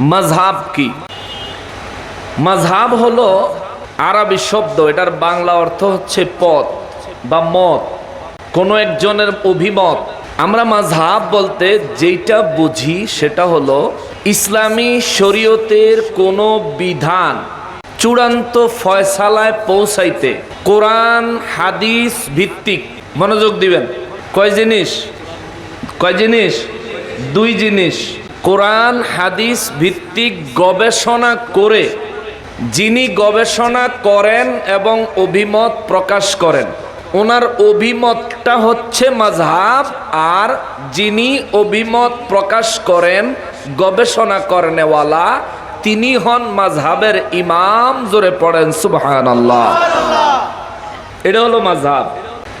মাঝহাব কি? মাঝহাব হলো আরবি শব্দ, এটার বাংলা অর্থ হচ্ছে পথ বা মত। কোনো একজনের অভিমত। আমরা মাঝহাব বলতে যেটা বুঝি সেটা হলো ইসলামী শরীয়তের কোনো বিধান চূড়ান্ত ফয়সালায় পৌঁছাইতে কোরআন, হাদিস ভিত্তিক। মনোযোগ দিবেন। কয় জিনিস? কয় জিনিস? দুই জিনিস। কোরআন, হাদিস ভিত্তিক গবেষণা করে যিনি গবেষণা করেন এবং অভিমত প্রকাশ করেন। ওনার অভিমতটা হচ্ছে মাঝহাব আর যিনি অভিমত প্রকাশ করেন, গবেষণা করেনেওয়ালা, তিনি হন মাঝহাবের ইমাম, জোরে পড়েন সুবহান আল্লাহ এটা হলো মাঝহাব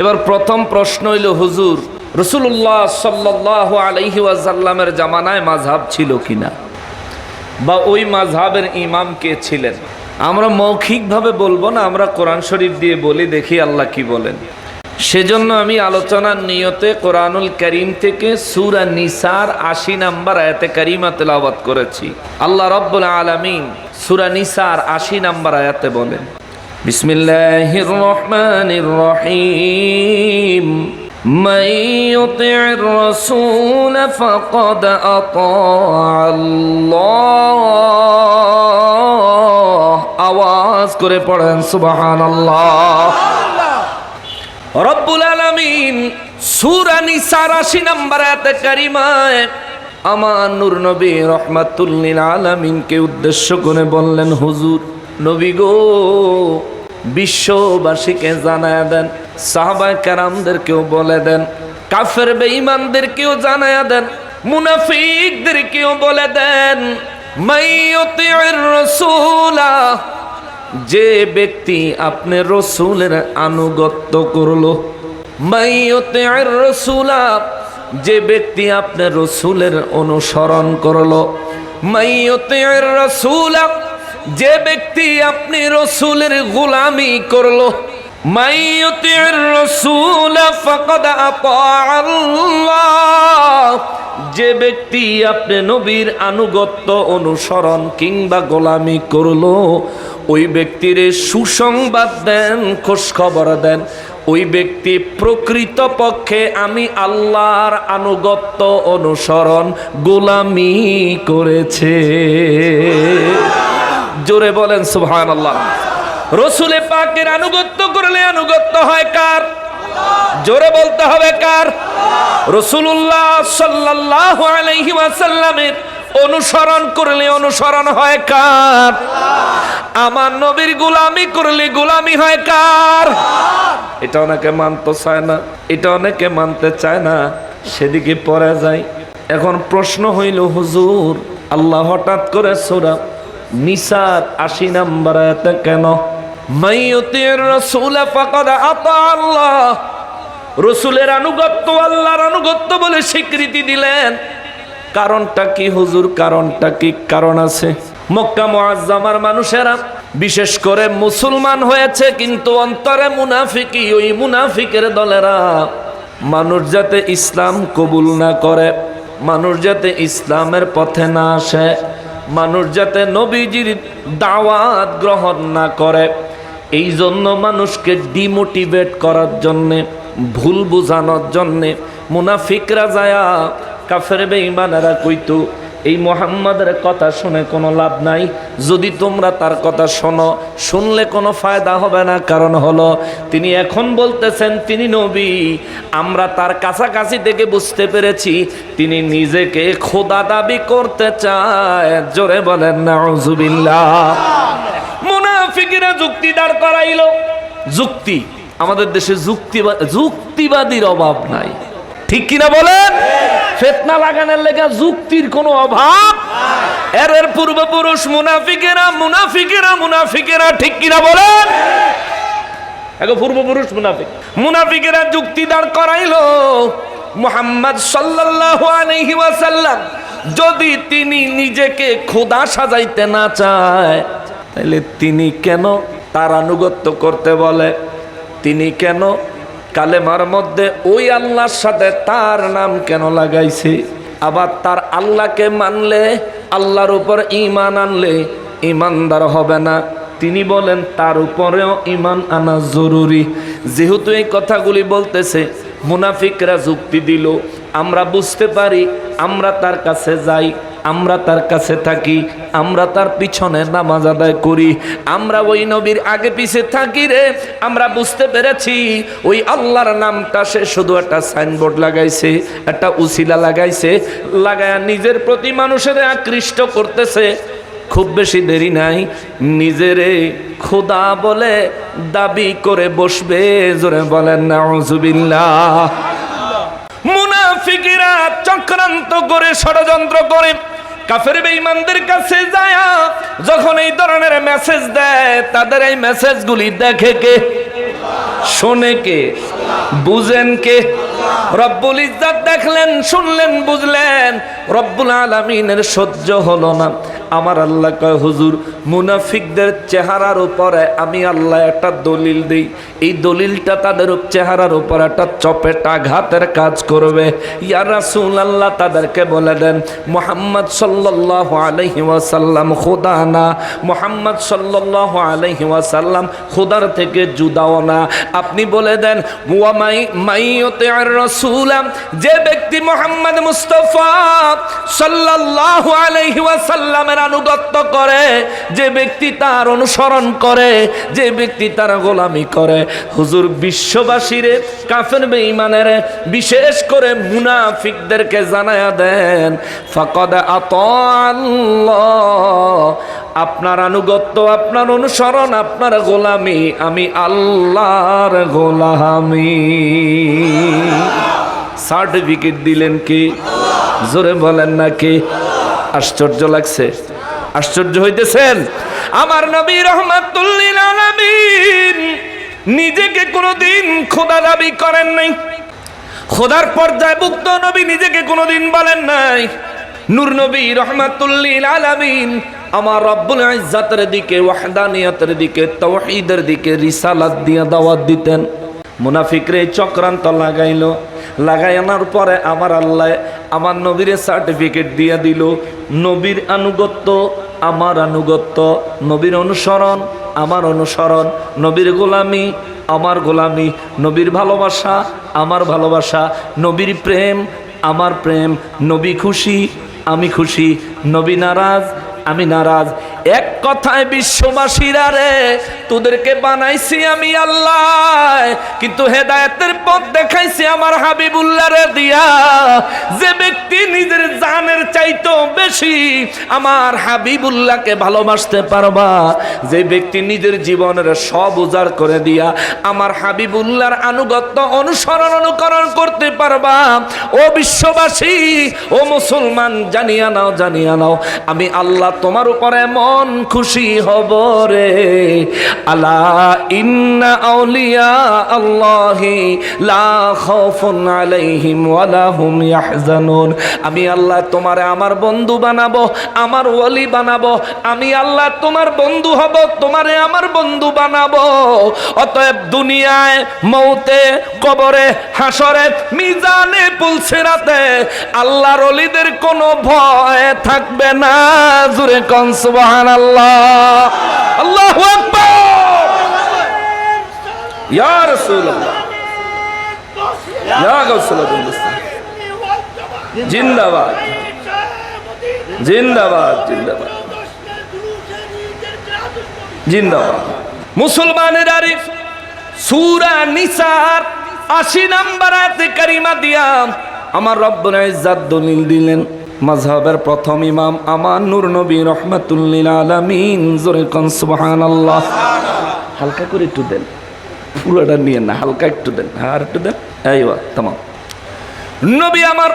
এবার প্রথম প্রশ্ন হইল, হুজুর রসুল্লাহ সাল্লাহ আলহি ওয়াসাল্লামের জামানায় মাঝহাব ছিল কিনা? বা ওই মাঝহাবের ইমাম কে ছিলেন? আমরা মৌখিকভাবে বলব না, আমরা কোরআন শরীফ দিয়ে বলি, দেখি আল্লাহ কি বলেন। সেজন্য আমি আলোচনার নিয়তে কোরআনুল করিম থেকে সুরা নিসার আশি নাম্বার আয়াতে কারিমা তেলাওয়াত করেছি। আল্লাহ রব্বুল আলমিন সুরা নিসার আশি নাম্বার আয়াতে বলেন, বিসমিল্লাহির রহমানির রহিম। من يطع الرسول فقد أطاع الله আওয়াজ করে পড়েন সুবহান আল্লাহ রব্বুল আলামিন সূরা নিসার 80 নম্বর আয়াতে কারিমায় আমার নূর নবী রহমাতুল্লিল আলামিনকে উদ্দেশ্য করে বললেন হুজুর নবী গো বিশ্ববাসীকে জানায় দেন, সাহাবায় কারামদেরকেও বলে দেন, কাফের বেঈমানদেরকেও জানায় দেন, মুনাফিকদেরকেও বলে দেন যে ব্যক্তি আপনি রসুলের আনুগত্য করল রাসূলা, যে ব্যক্তি আপনি রসুলের অনুসরণ করল রাসূলা যে ব্যক্তি আপনি রসুলের গোলামি করল যে ব্যক্তি আপনি নবীর আনুগত্য অনুসরণ কিংবা গোলামি করল, ওই ব্যক্তির সুসংবাদ দেন খোঁজ খবর দেন। ওই ব্যক্তি প্রকৃত পক্ষে আমি আল্লাহর আনুগত্য অনুসরণ গোলামি করেছে। জোরে বলেন সুবহান আল্লাহ রসুলে পাকের আনুগত্য করলে আনুগত্য হয় কার? জোরে বলতে হবে কার? রসুল্লাহ সাল্লাহ ওয়াসাল্লামের অনুসরণ করলে অনুসরণ হয় কার? আমার নবীর গুলামি করলে গুলামি হয় কার? এটা অনেকে মানতে চায় না, এটা অনেকে মানতে চায় না, সেদিকে পড়ে যায়। এখন প্রশ্ন হইল, হুজুর, আল্লাহ হঠাৎ করে সোরা নিসার আশি নাম্বার আয়াতে কেন? মাইয়তির রাসূল ফাকাদ আতা আল্লাহ। রসুলের আনুগত্য, আল্লাহর আনুগত্য বলে স্বীকৃতি দিলেন। কারণটা কি হুজুর? কারণটা কি কারণ আছে? মক্কা মুআজ্জামার মানুষেরা, বিশেষ করে মুসলমান হয়েছে, কিন্তু অন্তরে মুনাফিকি ওই মুনাফিকের দলেরা। মানুষ যাতে ইসলাম কবুল না করে, মানুষ যাতে ইসলামের পথে না আসে মানুষ যাতে নবীজির দাওয়াত গ্রহণ না করে, এই জন্য মানুষকে ডিমোটিভেট করার জন্যে, ভুল বোঝানোর জন্যে, মুনাফিকরা যায়া কাফের বেঈমানেরা কইতো এই মোহাম্মদের কথা শুনে কোনো লাভ নাই। যদি তোমরা তার কথা শোনো, শুনলে কোনো ফায়দা হবে না। কারণ হলো, তিনি এখন বলতেছেন, তিনি নবী, আমরা তার কাছাকাছি থেকে বুঝতে পেরেছি, তিনি নিজেকে খোদা দাবি করতে চায়। জোরে বলেন না মুনাফিকেরা যুক্তি দাঁড় করাইল। যুক্তি, আমাদের দেশে যুক্তি যুক্তিবাদীর অভাব নাই। ঠিক কিনা বলেন? ফেতনা লাগানোর লেগে যুক্তির কোনো অভাব এর এর পূর্বপুরুষ মুনাফিকেরা মুনাফিকেরা মুনাফিকেরা ঠিক কিনা বলেন? এখন পূর্বপুরুষ মুনাফিক। মুনাফিকেরা যুক্তি দাঁড় করাইলো মোহাম্মদ আলাইহি ওয়াসাল্লাম, যদি তিনি নিজেকে খোদা সাজাইতে না চায় তাহলে তিনি কেন তার আনুগত্য করতে বলে? তিনি কেন কালেমার মধ্যে ওই আল্লাহর সাথে তার নাম কেন লাগাইছে? আবার তার আল্লাহকে মানলে, আল্লাহর উপর ইমান আনলে ইমানদার হবে না। তিনি বলেন, তার উপরেও ইমান আনা জরুরি। যেহেতু এই কথাগুলি বলতেছে, মুনাফিকরা যুক্তি দিল। আমরা বুঝতে পারি, আমরা তার কাছে যাই। আমরা তার কাছে থাকি, আমরা তার পিছনে নামাজ আদায় করি, আমরা ওই নবীর আগে পিছে থাকি রে। আমরা বুঝতে পেরেছি ওই আল্লাহর নামটা সে শুধু একটা সাইনবোর্ড লাগাইছে, একটা উসিলা লাগাইছে, লাগায়া নিজের প্রতি মানুষের আকৃষ্ট করতেছে। খুব বেশি দেরি নাই, নিজেরে খোদা বলে দাবি করে বসবে, জোরে বলেন না মুনাফিকিরা চক্রান্ত করে ষড়যন্ত্র করে কাফের বেঈমানদের কাছে যায়, যখন এই ধরনের মেসেজ দেয়, তাদের এই মেসেজগুলি দেখে কে? শোনে কে? বুঝেন কে? রব্বুল ইজ্জাত দেখলেন, শুনলেন, বুঝলেন, রব্বুল আলমিনের সহ্য হলো না। আমার আল্লাহ কয়, হুজুর, মুনাফিকদের চেহারার উপরে আমি আল্লাহ একটা দলিল দিই। এই দলিলটা তাদের চেহারার উপর একটা চপেটা ঘাতের কাজ করবে। ইয়া রাসূল আল্লাহ তাদেরকে বলে দেন, মোহাম্মদ সাল্লাল্লাহু আলাইহি ওয়াসাল্লাম খোদা না। মোহাম্মদ সাল্লাল্লাহু আলাইহি ওয়াসাল্লাম খোদার থেকে জুদাও না। আপনি বলে দেন ওয়ামাই মাইয়তে রাসূলাম যে ব্যক্তি মোহাম্মদ মুস্তফা সাল্লাল্লাহু আলাইহি ওয়াসাল্লামের আনুগত্য করে, যে ব্যক্তি তার অনুসরণ করে, যে ব্যক্তি তার গোলামি করে, হুজুর বিশ্ববাসীরে, কাফের বেঈমানের বিশেষ করে মুনাফিকদেরকে জানায়া দেন, ফাকাদ আতাল্লাহ আপনার আনুগত্য, আপনার অনুসরণ, আপনার গোলামি, আমি আল্লাহর গোলামি। সার্টিফিকেট দিলেন কি? জোরে বলেন না কি? আশ্চর্য লাগছে। আশ্চর্য হইতেছেন? আমার নবী রহমাতুল্লিল আলামিন নিজেকে কোনোদিন খোদা দাবি করেন নাই। খোদার পর্যায়ভুক্ত নবী নিজেকে কোনোদিন বলেন নাই। নূর নবী রহমাতুল্লিল আলামিন আমার রব্বুল ইজ্জাতের দিকে, ওয়াহদানিয়তের দিকে তাওহীদের দিকে রিসালাত দিয়ে দাওয়াত দিতেন। মুনাফিকরে চক্রান্ত লাগাইলো। লাগাই আনার পরে আমার আল্লাহ আমার নবীর সার্টিফিকেট দিয়ে দিল। নবীর আনুগত্য আমার আনুগত্য, নবীর অনুসরণ আমার অনুসরণ, নবীর গোলামি আমার গোলামি, নবীর ভালোবাসা আমার ভালোবাসা, নবীর প্রেম আমার প্রেম, নবী খুশি আমি খুশি, নবী নারাজ আমি নারাজ এক কথায় বিশ্ববাসীরা রে, তোদেরকে বানাইছি আমি আল্লাহ। কিন্তু হেদায়েতের পথ দেখাইছি আমার হাবিবুল্লাহ রে দিয়া। যে ব্যক্তি নিজের জানের চাইতো বেশি আমার হাবিবুল্লাহকে ভালোবাসতে পারবা। যে ব্যক্তি নিজের জীবনের সব উজাড় করে দিয়া আমার হাবিবুল্লাহর আনুগত্য অনুসরণ অনুকরণ করতে পারবা। ও বিশ্ববাসী, ও মুসলমান, জানিয়া নাও জানিয়া নাও, আমি আল্লাহ তোমার উপরে মন খুশি হব রে? আলা ইন্না আউলিয়া আল্লাহি লা খাউফুন আলাইহিম ওয়ালা হুম ইয়াহজানুন। আমি আল্লাহ তোমারে আমার বন্ধু বানাবো, আমার ওলি বানাবো। আমি আল্লাহ তোমার বন্ধু হব, তোমারে আমার বন্ধু বানাবো। অতএব দুনিয়ায় মৌতে কবরে হাসরে মিজানে, পুলসিরাতে আল্লাহর অলিদের কোনো ভয় থাকবে না। জুরে কন মুসলমানের আরিফ সুরা নিসার আশি নাম্বার দিয়া আমার ইজ্জাত দলিল দিলেন। মাযহাবের প্রথম ইমাম আমার নূর নবী রহমাতুল্লিল আলমিন। জোরে কোন, সুবহানাল্লাহ। হালকা করে একটু দেন। পুরোটা নিয়ে না, হালকা একটু দেন। আর একটু দেন। এইবা তামাম। নবী আমার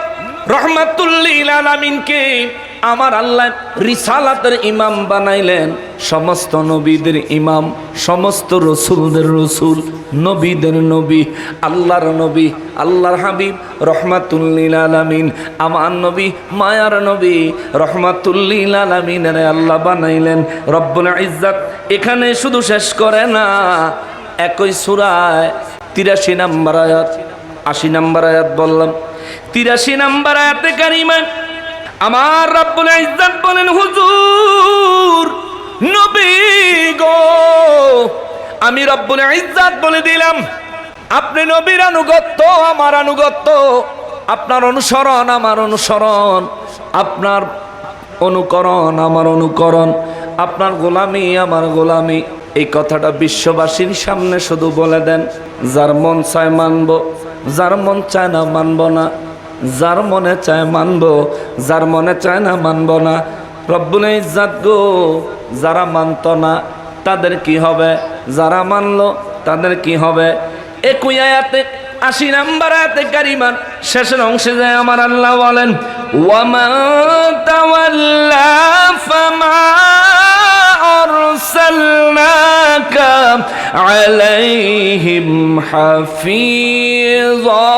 রহমাতুল্লিল আলামিনকে আমার আল্লাহ রিসালাতের ইমাম বানাইলেন। সমস্ত নবীদের ইমাম, সমস্ত রসুলদের রসুল, নবীদের নবী, আল্লাহর নবী, আল্লাহর হাবিব, রহমাতুল্লিল আলামিন, আমার নবী, মায়ার নবী, রহমাতুল্লিল আলামিনের আল্লাহ বানাইলেন। রব্বুল ইজ্জাত এখানে শুধু শেষ করে না, একই সুরায় তিরাশি নাম্বার আয়াত, আশি নাম্বার আয়াত বললাম। তিরাশি নাম্বার আয়াতে কারিমা আমার রব্বুল ইজ্জত বলেন, হুজুর, নবী গো। আমি রব্বুল ইজ্জত বলে দিলাম, আপনি নবীর আনুগত্য, আমার আনুগত্য। আপনার অনুসরণ, আমার অনুসরণ। আপনার অনুকরণ, আমার অনুকরণ। আপনার গোলামি, আমার গোলামি। এই কথাটা বিশ্ববাসীর সামনে শুধু বলে দেন, যার মন চায় মানব, যার মন চায় না মানব না। যার মনে চায় মানব, যার মনে চায় না মানব না। রব্বুল ইজ্জাত গো, যারা মানত না, তাদের কি হবে? যারা মানলো, তাদের কি হবে? একই আয়াতে, আশি নাম্বার আয়াতে কারিমান শেষের অংশে যায় আমার আল্লাহ বলেন ওয়ামা তাওয়াল্লা ফামা আরসালনাকা আলাইহিম হাফিজা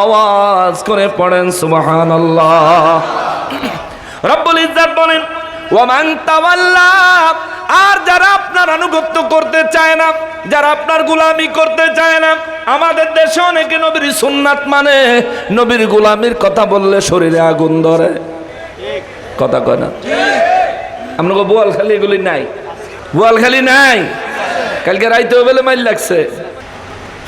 আওয়াজ করে পড়েন, সুবহানাল্লাহ। রব্বুল ইজ্জাত বলেন, ওয়ামান আর যারা আপনার আনুগত্য করতে চায় না, যারা আপনার গোলামি করতে চায় না, আমাদের দেশে অনেকে নবীর সুন্নাত মানে নবীর গোলামির কথা বললে শরীরে আগুন ধরে। কথা কয় না? আমরা বোয়াল খালি এগুলি নাই। বোয়াল খালি নাই। কালকে রাইতে বেলে মাইল লাগছে।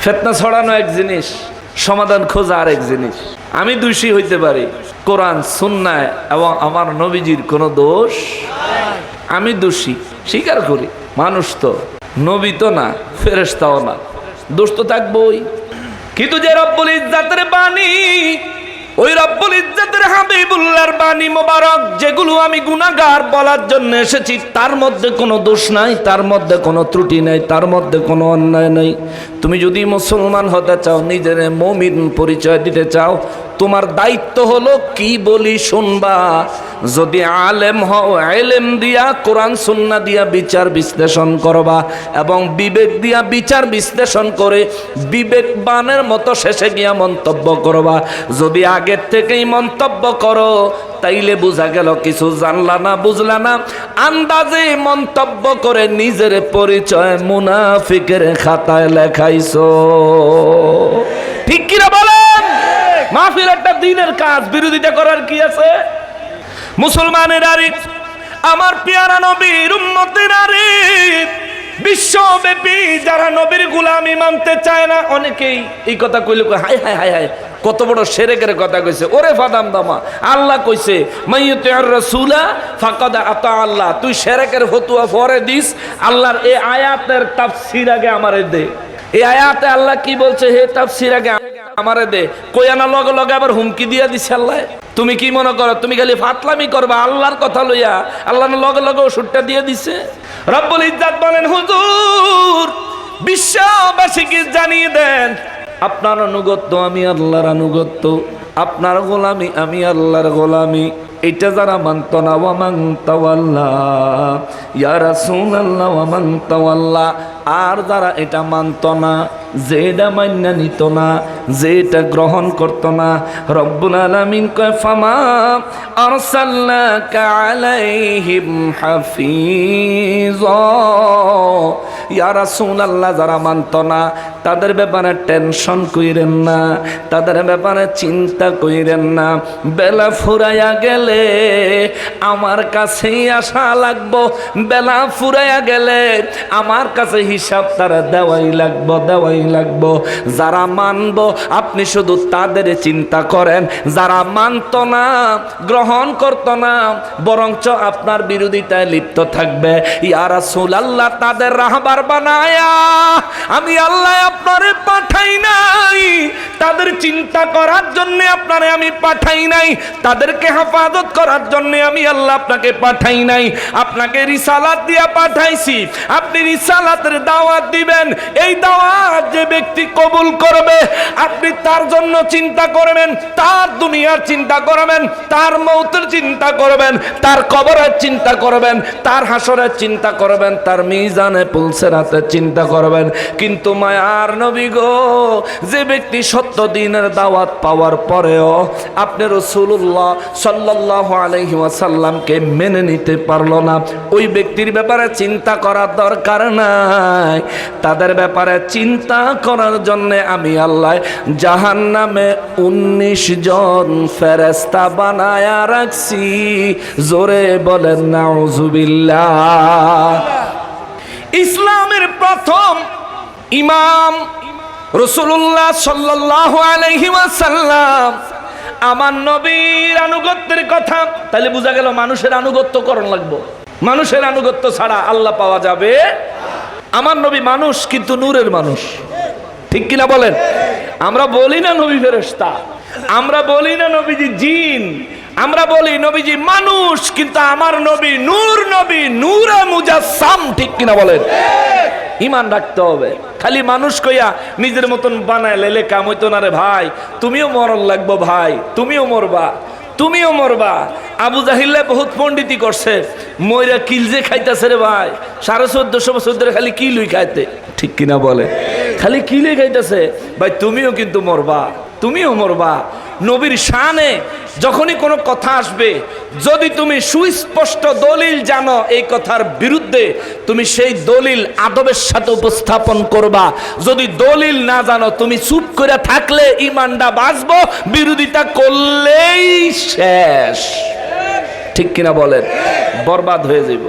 ফেতনা ছড়ানো এক জিনিস, সমাধান খোঁজা আর এক জিনিস। আমি দোষী হইতে পারি। কোরআন, সুন্নায় এবং আমার নবীজির কোনো দোষ? আমি দোষী, স্বীকার করি। মানুষ তো, নবী তো না ফেরেস্তাও না। দোষ তো থাকবই। কিন্তু যে রব্বুল ইজ্জাতের বাণী, ওই রব্বুল ইজ্জাতের বাণী মোবারক যেগুলো আমি গুনাগার বলার জন্য এসেছি, তার মধ্যে কোনো দোষ নাই, তার মধ্যে কোনো ত্রুটি নাই, তার মধ্যে কোনো অন্যায় নাই। তুমি যদি মুসলমান হতে চাও, নিজের মমিন পরিচয় দিতে চাও তোমার দায়িত্ব হলো কি বলি শুনবা? যদি আলেম হও, এলেম দিয়া, কোরআন, সুন্না দিয়া বিচার বিশ্লেষণ করবা এবং বিবেক দিয়া বিচার বিশ্লেষণ করে বিবেকবানের মতো শেষে গিয়া মন্তব্য করবা। যদি আগের থেকেই মন্তব্য করো, তাইলে বোঝা গেল কিছু জানলা না, বুঝলা না। আন্দাজে মন্তব্য করে নিজের পরিচয় মুনাফিকের খাতায় লেখাইছো। ঠিক কিনা বলেন? মাহফিল একটা দিনের কাজ, বিরোধিতা করার কি আছে? মুসলমানের আরে আমার পেয়ারা নবীর উম্মতের আরে বিশ্বব্যাপী যারা নবীর গুলামি মানতে চায় না, অনেকেই এই কথা কইলে হায় হায় হায় হায়, কত বড় সেরেকের কথা কইছে। ওরে ফাদাম দামা, আল্লাহ কইছে মাইয়তে আর রাসূলা ফাকাদ আতা আল্লাহ। তুই সেরেকের ফতুয়া পরে দিস, আল্লাহর এই আয়াতের তাফসীর আগে আমারে দে। এই আয়াতে আল্লাহ কি বলছে? হে তাফসীর আগে আমারে দে। কয়ানা লগে লগে আবার হুমকি দিয়া দিছে আল্লাহ? তুমি কি মনে করো? তুমি খালি ফাতলামি করবা আল্লাহর কথা লইয়া। আল্লাহ লগে লগে ওষুধটা দিয়ে দিছে। রব্বুল ইজ্জাত বলেন, হুজুর, বিশ্ববাসীকে জানিয়ে দেন, আপনার আনুগত্য আমি আল্লাহর আনুগত্য, আপনার গোলামি আমি আল্লাহর গোলামি। এটা যারা মানত না ওয়ামান তাওয়াল্লা। ইয়া রাসূলুল্লাহ ওয়ামান তাওয়াল্লা। আর যারা এটা মানত না যেটা মান্য নিত না যেটা গ্রহণ করত না, রব্বুল আলামিন কয়, ফামা আরসালনাকা আলাইহিম হাফিজা। ইয়া রাসূলুল্লাহ, যারা মানত না, তাদের ব্যাপারে টেনশন কইরেন না, তাদের ব্যাপারে চিন্তা কইরেন না। বেলা ফুরাইয়া গেলে আমার কাছেই আসা লাগবো। বেলা ফুরাইয়া গেলে আমার কাছে হিসাব তারা দেওয়াই লাগবো দেওয়াই লাগবো। যারা মানব, আপনি শুধু তাদের চিন্তা করেন। যারা মানত না, গ্রহণ করত না, বরঞ্চ আপনার বিরোধিতায় লিপ্ত থাকবে। ইয়ারা আল্লাহ তাদের রাহবার বানায়া, আমি আল্লাহ আপনারে পাঠাই নাই। তাদের চিন্তা করার জন্য আপনারে আমি পাঠাই নাই। তাদেরকে হেফাজত করার জন্য আমি আল্লাহ আপনাকে পাঠাই নাই। আপনাকে রিসালাত পাঠাইছি। আপনি রিসালাতের দাওয়াত দিবেন। এই দাওয়াত যে ব্যক্তি কবুল করবে, আপনি তার জন্য চিন্তা করবেন, তার দুনিয়ার চিন্তা করবেন, তার মৌতের চিন্তা করবেন, তার কবরের চিন্তা করবেন, তার হাসরের চিন্তা করবেন, তার মিজানে সেরাতে চিন্তা করবেন, কিন্তু মায়ার নবী গো, যে ব্যক্তি সত্য দিনের দাওয়াত পাওয়ার পরেও আপনি রসুল্লাহ সাল্লাহ আলহি ওয়াসাল্লামকে মেনে নিতে পারল না, ওই ব্যক্তির ব্যাপারে চিন্তা করার দরকার নাই। তাদের ব্যাপারে চিন্তা করার জন্য আমি আল্লাহ জাহান নামে উনিশ জন ফেরেস্তা বানায়া রাখছি। জোরে বলেন, নাউজুবিল্লাহ। ইসলামের প্রথম ইমাম রসুল্লাহ সাল্লাহ আমার নবীর আনুগত্যের কথা। তাহলে বোঝা গেল মানুষের আনুগত্য করণ লাগবো। মানুষের আনুগত্য ছাড়া আল্লাহ পাওয়া যাবে আমার নবী মানুষ, কিন্তু নূরের মানুষ। ঠিক কিনা বলেন? আমরা বলি না নবী ফেরেস্তা আমরা বলি না নবীজি জিন। আমরা বলি, নবীজি মানুষ, কিন্তু আমার নবী নূর নবী, নূরে মুজাসসাম, ঠিক কিনা বলেন? ইমান রাখতে হবে। খালি মানুষ কইয়া নিজের মতন বানায় লেলে কাম হইতো না রে ভাই, তুমিও মরণ লাগবো ভাই, তুমিও মরবা তুমিও মরবা। আবু জাহিল্লা বহুত পণ্ডিতি করছে ময়রা কিলজে খাইতেছে রে ভাই, সাড়ে চোদ্দশো বছর ধরে খালি কিলুই খাইতে, ঠিক কিনা বলে? খালি কিলে খাইতেছে, ভাই তুমিও কিন্তু মরবা। তুমিও মরবা। নবীর শানে যখনই কোনো কথা আসবে, যদি তুমি সুস্পষ্ট দলিল জানো এই কথার বিরুদ্ধে, তুমি সেই দলিল আদবের সাথে উপস্থাপন করবা। যদি দলিল না জানো, তুমি চুপ করে থাকলে ইমানটা বাঁচবো, বিরোধিতা করলেই শেষ। ঠিক কিনা বলেন? বরবাদ হয়ে যাইব।